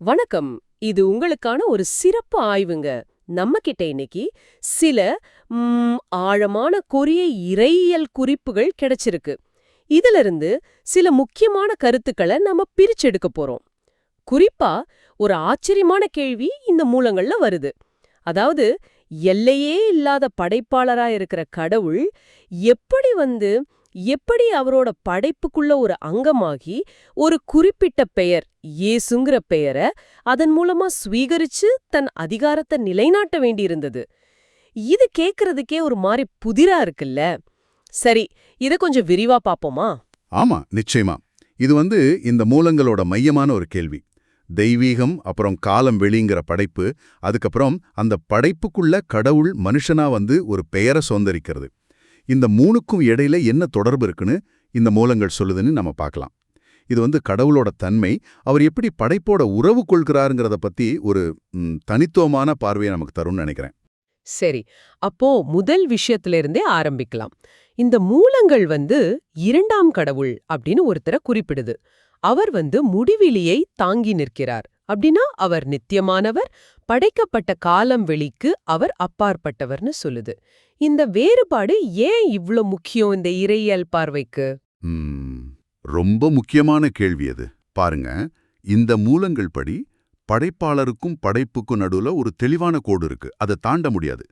வணக்கம். இது உங்களுக்கான ஒரு சிறப்பு ஆய்வுங்க. நம்ம கிட்ட இன்னைக்கு சில ம், ஆழமான கொரிய இறையியல் குறிப்புகள் கிடைச்சிருக்கு. இதுல இருந்து சில முக்கியமான கருத்துக்களை நம்ம பிரிச்செடுக்க போறோம். குறிப்பா ஒரு ஆச்சரியமான கேள்வி இந்த மூலங்கள்ல வருது. அதாவது எல்லையே இல்லாத படைப்பாளரா இருக்கிற கடவுள் எப்படி வந்து எப்படி அவரோட படைப்புக்குள்ள ஒரு அங்கமாகி ஒரு குறிப்பிட்ட பெயர் இயேசுங்கிற பெயரை அதன் மூலமா ஸ்வீகரிச்சு தன் அதிகாரத்தை நிலைநாட்ட வேண்டியிருந்தது. இது கேக்குறதுக்கே ஒரு மாதிரி புதிரா இருக்குல்ல. சரி இத கொஞ்சம் விரிவா பாப்போமா? ஆமா நிச்சயமா. இது வந்து இந்த மூலங்களோட மையமான ஒரு கேள்வி. தெய்வீகம் அப்புறம் காலம் வெளிங்கிற படைப்பு அதுக்கப்புறம் அந்த படைப்புக்குள்ள கடவுள் மனுஷனா வந்து ஒரு பெயரை சொந்தரிக்கிறது இந்த மூணுக்கும் இடையில என்ன தொடர்பு இருக்குன்னு இந்த மூலங்கள் சொல்லுதுன்னு நம்ம பார்க்கலாம் இது வந்து கடவுளோட தன்மை அவர் எப்படி படைப்போட உறவு கொள்கிறாருங்கிறத பத்தி ஒரு தனித்துவமான பார்வையை நமக்கு தரும்னு நினைக்கிறேன். சரி அப்போ முதல் விஷயத்துல இருந்தே ஆரம்பிக்கலாம். இந்த மூலங்கள் வந்து இரண்டாம் கடவுள் அப்படின்னு ஒருத்தரை குறிப்பிடுது. அவர் வந்து முடிவிலியை தாங்கி நிற்கிறார். அப்படின்னா அவர் நித்தியமானவர் படைக்கப்பட்ட காலம் வெளிக்கு அவர் அப்பாற்பட்டவர்னு சொல்லுது. இந்த வேறுபாடு ஏன் இவ்ளோ முக்கியம் இந்த இறையியல் பார்வைக்கு? ரொம்ப முக்கியமான கேள்வி அது. பாருங்க இந்த மூலங்கள் படி படைப்பாளருக்கும் படைப்புக்கும் நடுவுல ஒரு தெளிவான கோடு இருக்கு. அதை தாண்ட முடியாது.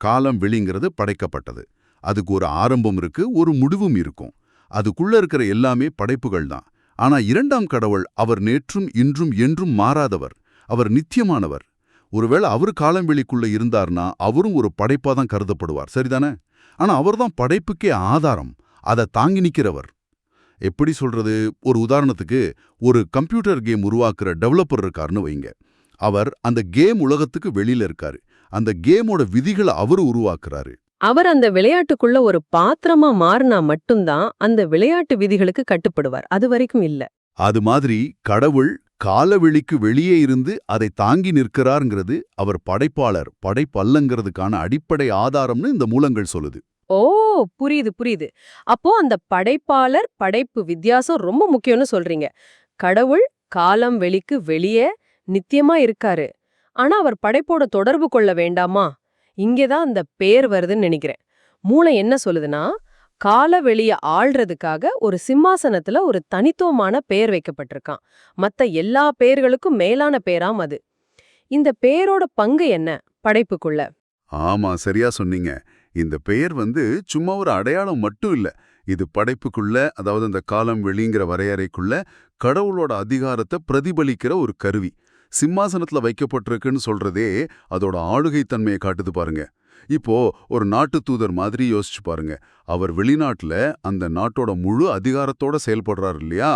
காலம் வெளிங்கிறது படைக்கப்பட்டது. அதுக்கு ஒரு ஆரம்பம் இருக்கு ஒரு முடிவும் இருக்கும். அதுக்குள்ள இருக்கிற எல்லாமே படைப்புகள் தான். ஆனா இரண்டாம் கடவுள் அவர் நேற்றும் இன்றும் என்றும் மாறாதவர். அவர் நித்தியமானவர். ஒருவேளை அவர் காலம் வெளிக்குள்ள இருந்தார்னா அவரும் ஒரு படைப்பா தான் கருதப்படுவார். சரிதானே? ஆனா அவர்தான் படைப்புக்கே ஆதாரம். அதை தாங்கி நிக்கிறவர். எப்படி சொல்றது? ஒரு உதாரணத்துக்கு ஒரு கம்ப்யூட்டர் கேம் உருவாக்குற டெவலப்பர் இருக்காருன்னு வைங்க. அவர் அந்த கேம் உலகத்துக்கு வெளியில இருக்காரு. அந்த கேமோட விதிகளை அவர் உருவாக்குறாரு. அவர் அந்த விளையாட்டுக்குள்ள ஒரு பாத்திரமா மாறினா மட்டும்தான் அந்த விளையாட்டு விதிகளுக்கு கட்டுப்படுவார். அது வரைக்கும் இல்ல. அது மாதிரி கடவுள் காலவெளிக்கு வெளியே இருந்து அதை தாங்கி நிற்கிறாருங்கிறது அவர் படைப்பாளர் படைப்பல்லங்கிறதுக்கான அடிப்படை ஆதாரம்னு இந்த மூலங்கள் சொல்லுது. ஓ புரியுது புரியுது. அப்போ அந்த படைப்பாளர் படைப்பு வித்தியாசம் ரொம்ப முக்கியம்னு சொல்றீங்க. கடவுள் காலம் வெளிக்கு வெளியே நித்தியமா இருக்காரு. ஆனா அவர் படைப்போட தொடர்பு கொள்ள வேண்டாமா? இங்கேதான் அந்த பேர் வருதுன்னு நினைக்கிறேன். மூளை என்ன சொல்லுதுன்னா கால வெளிய ஆள்றதுக்காக ஒரு சிம்மாசனத்துல ஒரு தனித்துவமான பெயர் வைக்கப்பட்டிருக்கான். மத்த எல்லா பெயர்களுக்கும் மேலான பேராம் அது. இந்த பேரோட பங்கு என்ன? படைப்புக்குள்ள. ஆமா சரியா சொன்னீங்க. இந்த பெயர் வந்து சும்மா ஒரு அடையாளம் மட்டும் இல்ல. இது படைப்புக்குள்ள அதாவது அந்த காலம் வெளிங்கிற வரையறைக்குள்ள கடவுளோட அதிகாரத்தை பிரதிபலிக்கிற ஒரு கருவி. சிம்மாசனத்துல வைக்கப்பட்டிருக்குன்னு சொல்றதே அதோட ஆளுகை தன்மையை காட்டுது பாருங்க. இப்போ ஒரு நாட்டு தூதர் மாதிரி யோசிச்சு பாருங்க. அவர் வெளிநாட்டுல அந்த நாட்டோட முழு அதிகாரத்தோட செயல்படுறாரு இல்லையா?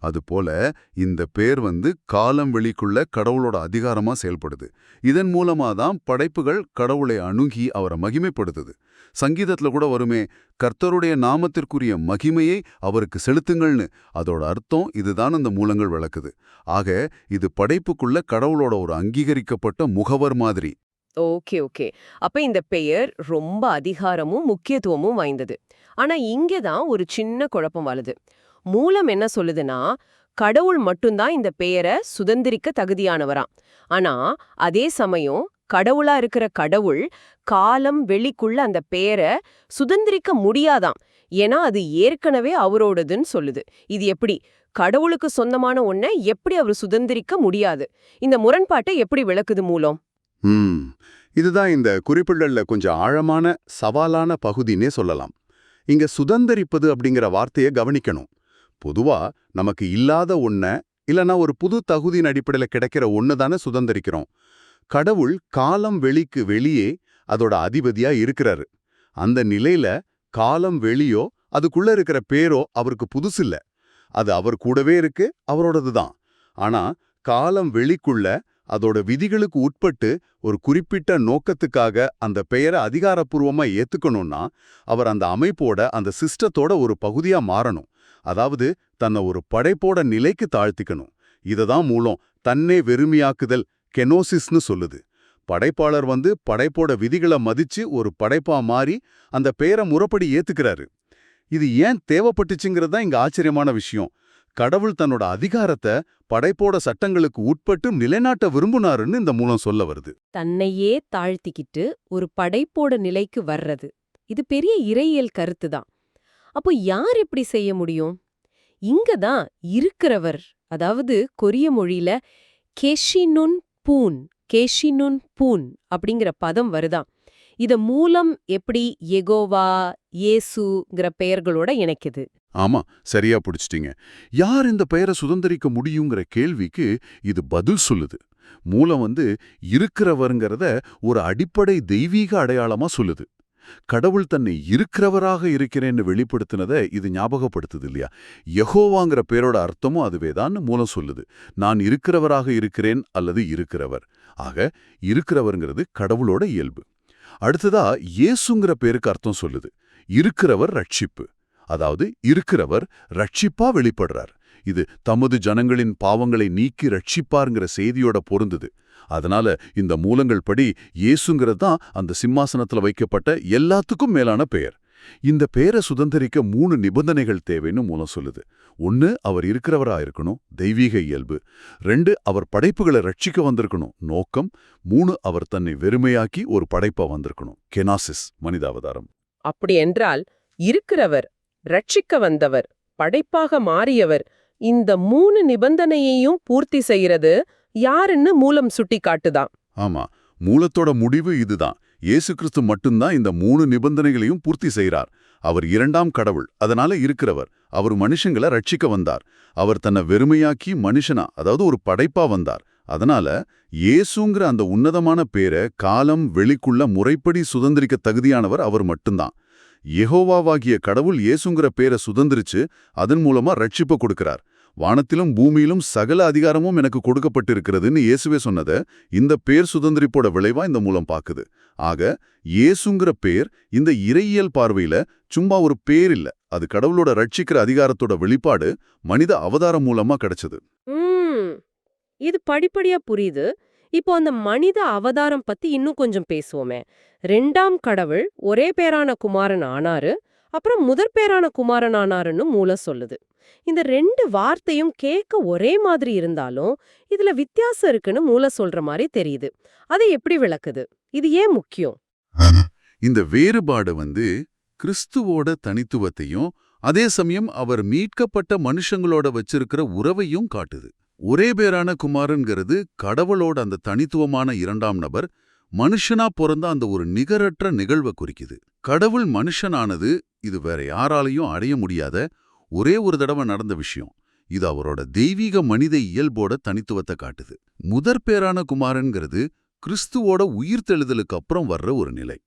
அதுபோல இந்த பேர் வந்து காலம் வெளிக்குள்ள கடவுளோட அதிகாரமா செயல்படுது. இதன் மூலமா தான் படைப்புகள் கடவுளை அணுகி அவரை மகிமைப்படுத்துது. சங்கீதத்துல கூட வருமே கர்த்தருடைய நாமத்திற்குரிய மகிமையை அவருக்கு செலுத்துங்கள்னு. அதோட அர்த்தம் இதுதான் அந்த மூலங்கள் விளக்குது. ஆக இது படைப்புக்குள்ள கடவுளோட ஒரு அங்கீகரிக்கப்பட்ட முகவர் மாதிரி. Okay okay. அப்ப இந்த பெயர் ரொம்ப அதிகாரமும் முக்கியத்துவமும் வாய்ந்தது. ஆனா இங்கே தான் ஒரு சின்ன குழப்பம் வருது மூலம் என்ன சொல்லுதுன்னா கடவுள் மட்டும்தான் இந்த பெயரை சுதந்திரிக்க தகுதியானவராம். ஆனா அதே சமயம் கடவுளா இருக்கிற கடவுள் காலம் வெளிக்குள்ள அந்த பெயரை சுதந்திரிக்க முடியாதாம். ஏன்னா அது ஏற்கனவே அவரோடதுன்னு சொல்லுது. இது எப்படி? கடவுளுக்கு சொந்தமான ஒன்ன எப்படி அவர் சுதந்திரிக்க முடியாது? இந்த முரண்பாட்டை எப்படி விளக்குது மூலம்? இதுதான் இந்த குறிப்பிடல்ல கொஞ்சம் ஆழமான சவாலான பகுதினே சொல்லலாம். இங்க சுதந்தரிப்பது அப்படிங்கிற வார்த்தையை கவனிக்கணும். பொதுவா நமக்கு இல்லாத ஒன்ன இல்லனா ஒரு புது தகுதியின் அடிப்படையில் கிடைக்கிற ஒன்று தானே சுதந்தரிக்கிறோம். கடவுள் காலம் வெளிக்கு வெளியே அதோட அதிபதியா இருக்கிறாரு. அந்த நிலையில காலம் வெளியோ அதுக்குள்ள இருக்கிற பேரோ அவருக்கு புதுசில்ல அது அவர் கூடவே இருக்கு அவரோடது தான். ஆனா காலம் வெளிக்குள்ள அதோட விதிகளுக்கு உட்பட்டு ஒரு குறிப்பிட்ட நோக்கத்துக்காக அந்த பெயரை அதிகாரப்பூர்வமா ஏத்துக்கணும்னா அவர் அந்த அமைப்போட அந்த சிஸ்டத்தோட ஒரு பகுதியா மாறணும். அதாவது தன்னை ஒரு படைப்போட நிலைக்கு தாழ்த்திக்கணும். இததான் மூலம் தன்னே வெறுமையாக்குதல் கெனோசிஸ்னு சொல்லுது. படைப்பாளர் வந்து படைப்போட விதிகளை மதிச்சு ஒரு படைப்பா மாறி அந்த பேரை முறப்படி ஏத்துக்கிறாரு. இது ஏன் தேவைப்பட்டுச்சுங்கிறது தான் இங்க ஆச்சரியமான விஷயம். கடவுள் தன்னோட அதிகாரத்தை படைப்போட சட்டங்களுக்கு உட்பட்டு நிலைநாட்ட விரும்புனாருன்னு இந்த மூலம் சொல்ல வருது. தன்னையே தாழ்த்திக்கிட்டு ஒரு படைப்போட நிலைக்கு வர்றது. இது பெரிய இறையியல் கருத்து தான் அப்போ யார் இப்படி செய்ய முடியும்? இங்க தான் இருக்கிறவர் அதாவது கொரிய மொழியில கேஷினுன் பூன் கேஷினுன் பூன் அப்படிங்கிற பதம் வருதான். இத மூலம் எப்படி எகோவா இயேசுங்கிற பெயர்களோட இணைக்குது. ஆமா சரியா பிடிச்சிட்டீங்க. யார் இந்த பெயரை சுதந்திரிக்க முடியுங்கிற கேள்விக்கு இது பதில் சொல்லுது. மூலம் வந்து இருக்கிறவருங்கிறத ஒரு அடிப்படை தெய்வீக அடையாளமா சொல்லுது. கடவுள் தன்னை இருக்கிறவராக இருக்கிறேன்னு வெளிப்படுத்தினதை இது ஞாபகப்படுத்துது இல்லையா? யகோவாங்கிற பேரோட அர்த்தமும் அதுவேதான்னு மூலம் சொல்லுது. நான் இருக்கிறவராக இருக்கிறேன் அல்லது இருக்கிறவர். ஆக இருக்கிறவருங்கிறது கடவுளோட இயல்பு. அடுத்ததா இயேசுங்கிற பேருக்கு அர்த்தம் சொல்லுது. இருக்கிறவர் ரட்சிப்பு. அதாவது இருக்கிறவர் ரட்சிப்பா வெளிப்படுறார். இது தமது ஜனங்களின் பாவங்களை நீக்கி ரட்சிப்பாருங்கிற செய்தியோட பொருந்துது. அதனால இந்த மூலங்கள் படி இயேசுங்கிறது தான் அந்த சிம்மாசனத்துல வைக்கப்பட்ட எல்லாத்துக்கும் மேலான பெயர். இந்த பெயரை சுதந்திரிக்க மூணு நிபந்தனைகள் தேவைன்னு மூலம் சொல்லுது. ஒன்னு அவர் இருக்கிறவரா இருக்கணும் தெய்வீக இயல்பு. ரெண்டு அவர் படைப்புகளை ரட்சிக்க வந்திருக்கணும் நோக்கம். மூணு அவர் தன்னை வெறுமையாக்கி ஒரு படைப்பா வந்திருக்கணும் கெனாசிஸ் மனிதாவதாரம். அப்படி என்றால் இருக்கிறவர் ரட்சிக்க வந்தவர் படைப்பாக மாறியவர் இந்த மூணு நிபந்தனையையும் பூர்த்தி செய்யறது யாருன்னு மூலம் சுட்டி காட்டுதான். ஆமா மூலத்தோட முடிவு இதுதான். இயேசு கிறிஸ்து மட்டும்தான் இந்த மூணு நிபந்தனைகளையும் பூர்த்தி செய்றார் அவர் இரண்டாம் கடவுள் அதனால இருக்கிறவர். அவர் மனுஷங்களை ரட்சிக்க வந்தார். அவர் தன்னை வெறுமையாக்கி மனுஷனா அதாவது ஒரு படைப்பா வந்தார். அதனால இயேசுங்கிற அந்த உன்னதமான பேரை காலம் வெளிக்குள்ள முறைப்படி சுதந்திரிக்க தகுதியானவர் அவர் மட்டும்தான். யெகோவாவாகிய கடவுள் இயேசுங்கிற பேரை சுதந்திரிச்சு அதன் மூலமா ரட்சிப்பை கொடுக்கிறார். வானத்திலும் பூமியிலும் சகல அதிகாரமும் எனக்கு கொடுக்கப்பட்டிருக்கிறதுன்னு இயேசுவே சொன்னதை இந்த பேர் சுதந்திரிப்போட விளைவா இந்த மூலம் பாக்குது. ஆக இயேசுங்கிற பேர் இந்த இறையியல் பார்வையில சும்மா ஒரு பேர் இல்ல. அது கடவுளோட ரட்சிக்கிற அதிகாரத்தோட வெளிப்பாடு மனித அவதாரம் மூலமா கிடைச்சது. இது படிப்படியா புரியுது. இப்போ அந்த மனித அவதாரம் பத்தி இன்னும் கொஞ்சம் பேசுவோமே. ரெண்டாம் கடவுள் ஒரே பேரான குமாரன் ஆனாரு அப்புறம் முதற் பேரான குமாரன் ஆனாருன்னு மூல சொல்லுது. இந்த ரெண்டு வார்த்தையும் கேட்க ஒரே மாதிரி இருந்தாலும் இதுல வித்தியாசம் இருக்குன்னு மூல சொல்ற மாதிரி தெரியுது. அதை எப்படி விளக்குது? இது ஏன் முக்கியம்? இந்த வேறுபாடு வந்து கிறிஸ்துவோட தனித்துவத்தையும் அதே சமயம் அவர் மீட்கப்பட்ட மனுஷங்களோட வச்சிருக்கிற உறவையும் காட்டுது. ஒரே பேரான குமாருங்கிறது கடவுளோட அந்த தனித்துவமான இரண்டாம் நபர். மனுஷனா பிறந்த அந்த ஒரு நிகரற்ற நிகழ்வை குறிக்குது. கடவுள் மனுஷனானது இது வேற யாராலையும் அடைய முடியாத ஒரே ஒரு தடவை நடந்த விஷயம். இது அவரோட தெய்வீக மனித இயல்போட தனித்துவத்தை காட்டுது. முதற் பேரான குமாரன்கிறது கிறிஸ்துவோட உயிர்த்தெழுதலுக்கு அப்புறம் வர்ற ஒரு நிலை.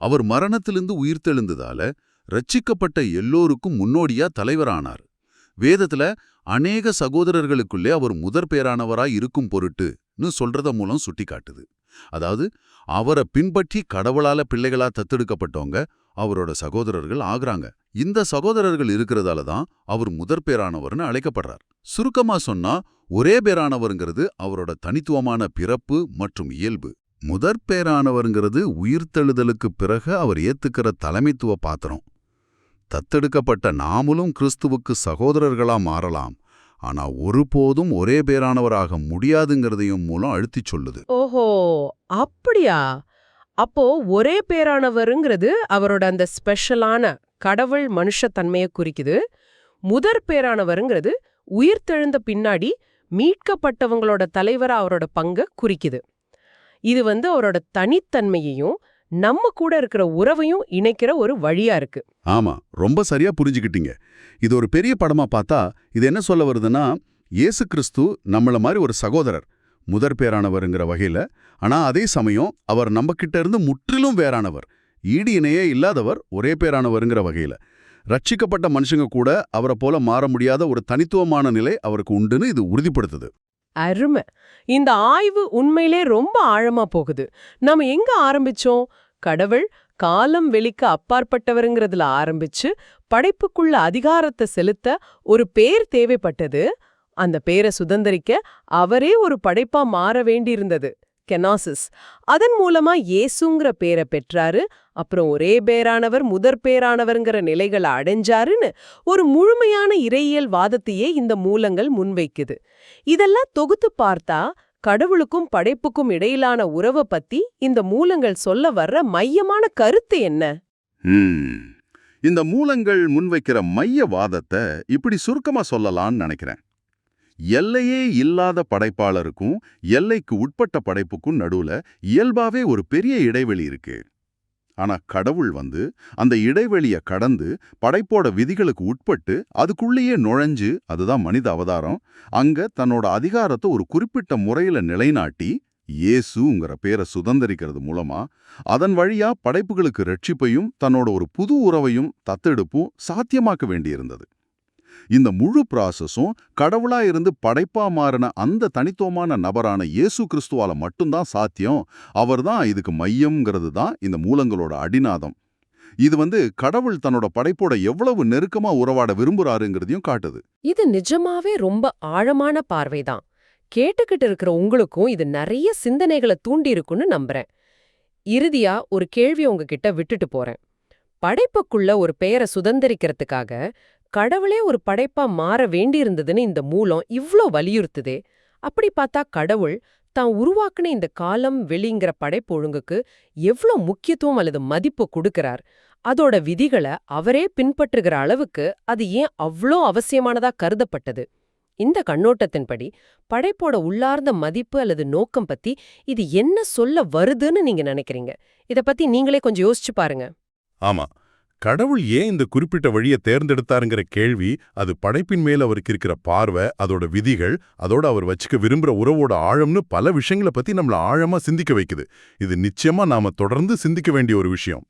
அவர் மரணத்திலிருந்து உயிர்த்தெழுந்ததால ரட்சிக்கப்பட்ட எல்லோருக்கும் முன்னோடியா தலைவரானார். வேதத்துல அநேக சகோதரர்களுக்குள்ளே அவர் முதற் பேரானவராய் இருக்கும் பொருட்டுன்னு சொல்றத மூலம் சுட்டிக்காட்டுது. அதாவது அவரை பின்பற்றி கடவுளால பிள்ளைகளா தத்தெடுக்கப்பட்டவங்க அவரோட சகோதரர்கள் ஆகுறாங்க. இந்த சகோதரர்கள் இருக்கிறதால தான் அவர் முதற் பேரானவர்னு அழைக்கப்படுறார். சுருக்கமா சொன்னா ஒரே பேரானவருங்கிறது அவரோட தனித்துவமான பிறப்பு மற்றும் இயல்பு. முதற் பேரானவருங்கிறது உயிர்த்தெழுதலுக்கு பிறகு அவர் ஏத்துக்கிற தலைமைத்துவ பாத்திரம். தத்தெடுக்கப்பட்ட நாமளும் கிறிஸ்துவுக்கு சகோதரர்களா மாறலாம். ஆனா ஒருபோதும் ஒரே பேரானவராக முடியாதுங்கிறதையும் மூலம் அழுத்திச் சொல்லுது. ஓஹோ அப்படியா? அப்போ ஒரே பேரானவருங்கிறது அவரோட அந்த ஸ்பெஷலான கடவுள் மனுஷத்தன்மையை குறிக்குது. முதற் பேரானவருங்கிறது உயிர்த்தெழுந்த பின்னாடி மீட்கப்பட்டவங்களோட தலைவரா அவரோட பங்கை குறிக்குது. இது வந்து அவரோட தனித்தன்மையையும் நம்ம கூட இருக்கிற உறவையும் இணைக்கிற ஒரு வழியா இருக்கு. ஆமா ரொம்ப சரியா புரிஞ்சுக்கிட்டீங்க. இது ஒரு பெரிய படமா பார்த்தா இது என்ன சொல்ல வருதுன்னா இயேசு கிறிஸ்து நம்மள மாதிரி ஒரு சகோதரர். முதற் பேரானவருங்கிற வகையில ஆனா அதே சமயம் அவர் நம்ம கிட்ட இருந்து முற்றிலும் வேறானவர். ஈடு இணையே இல்லாதவர் ஒரே பேரானவருங்கிற வகையில. ரட்சிக்கப்பட்ட மனுஷங்க கூட அவரை போல மாற முடியாத ஒரு தனித்துவமான நிலை அவருக்கு உண்டுன்னு இது உறுதிப்படுத்துது. அருமை. இந்த ஆய்வு உண்மையிலே ரொம்ப ஆழமா போகுது. நாம எங்க ஆரம்பிச்சோம்? கடவுள் காலம் வெளிக்க அப்பாற்பட்டவருங்கிறதுல ஆரம்பிச்சு படைப்புக்குள்ள அதிகாரத்தை செலுத்த ஒரு பேர் தேவைப்பட்டது. அந்த பேரை சுதந்தரிக்க அவரே ஒரு படைப்பா மாற வேண்டியிருந்தது. கெனாசிஸ். அதன் மூலமா இயேசுங்கிற பேரை பெற்றாரு. அப்புறம் ஒரே பேரானவர் முதற் பேரானவர்ங்கிற நிலைகளை அடைஞ்சாருன்னு ஒரு முழுமையான இறையியல் வாதத்தையே இந்த மூலங்கள் முன்வைக்குது. இதெல்லாம் தொகுத்து பார்த்தா கடவுளுக்கும் படைப்புக்கும் இடையிலான உறவை பத்தி இந்த மூலங்கள் சொல்ல வர்ற மையமான கருத்து என்ன? இந்த மூலங்கள் முன்வைக்கிற மைய வாதத்தை இப்படி சுருக்கமா சொல்லலாம்னு நினைக்கிறேன். எல்லையே இல்லாத படைப்பாளருக்கும் எல்லைக்கு உட்பட்ட படைப்புக்கும் நடுவுல இயல்பாவே ஒரு பெரிய இடைவெளி இருக்கு. ஆனா கடவுள் வந்து அந்த இடைவெளிய கடந்து படைப்போட விதிகளுக்கு உட்பட்டு அதுக்குள்ளேயே நுழைஞ்சு அதுதான் மனித அவதாரம் அங்க தன்னோட அதிகாரத்தை ஒரு குறிப்பிட்ட முறையில நிலைநாட்டி இயேசுங்கிற பேரை சுதந்திரிக்கிறது மூலமா அதன் வழியா படைப்புகளுக்கு ரட்சிப்பையும் தன்னோட ஒரு புது உறவையும் தத்தெடுப்பும் சாத்தியமாக்க வேண்டியிருந்தது. இந்த முழு ப்ராசஸும் கடவுளா இருந்து படைப்பா மாறின அந்த தனித்துவமான நபரான இயேசு கிறிஸ்துவால மட்டும்தான் சாத்தியம். அவர்தான் இதுக்கு மையம்ங்கிறது தான் இந்த மூலங்களோட அடிநாதம். இது வந்து கடவுள் தன்னோட படைப்போட எவ்வளவு நெருக்கமா உறவாட விரும்புறாருங்கிறதையும் காட்டுது. இது நிஜமாவே ரொம்ப ஆழமான பார்வைதான் கேட்டுக்கிட்டு இருக்கிற உங்களுக்கும் இது நிறைய சிந்தனைகளை தூண்டி இருக்குன்னு நம்புறேன். இறுதியா ஒரு கேள்வி உங்ககிட்ட விட்டுட்டு போறேன். படைப்புக்குள்ள ஒரு பெயரை சுதந்திரிக்கிறதுக்காக கடவுளே ஒரு படைப்பா மாற வேண்டியிருந்ததுன்னு இந்த மூலம் இவ்ளோ வலியுறுத்துதே. அப்படி பார்த்தா கடவுள் தான் உருவாக்குன இந்த காலம் வெளிங்கிற படைப்பு ஒழுங்குக்கு எவ்ளோ முக்கியத்துவம் அல்லது மதிப்பு கொடுக்கிறார். அதோட விதிகளை அவரே பின்பற்றுகிற அளவுக்கு அது ஏன் அவ்ளோ அவசியமானதா கருதப்பட்டது? இந்த கண்ணோட்டத்தின்படி படைப்போட உள்ளார்ந்த மதிப்பு அல்லது நோக்கம் பத்தி இது என்ன சொல்ல வருதுன்னு நீங்க நினைக்கிறீங்க? இத பத்தி நீங்களே கொஞ்சம் யோசிச்சு பாருங்க. ஆமா. கடவுள் ஏன் இந்த குறிப்பிட்ட வழியை தேர்ந்தெடுத்தாருங்கிற கேள்வி அது படைப்பின் மேல் அவருக்கு இருக்கிற பார்வை அதோட விதிகள் அதோட அவர் வச்சுக்க விரும்புற உறவோட ஆழம்னு பல விஷயங்களை பத்தி நம்மள ஆழமா சிந்திக்க வைக்குது. இது நிச்சயமா நாம தொடர்ந்து சிந்திக்க வேண்டிய ஒரு விஷயம்.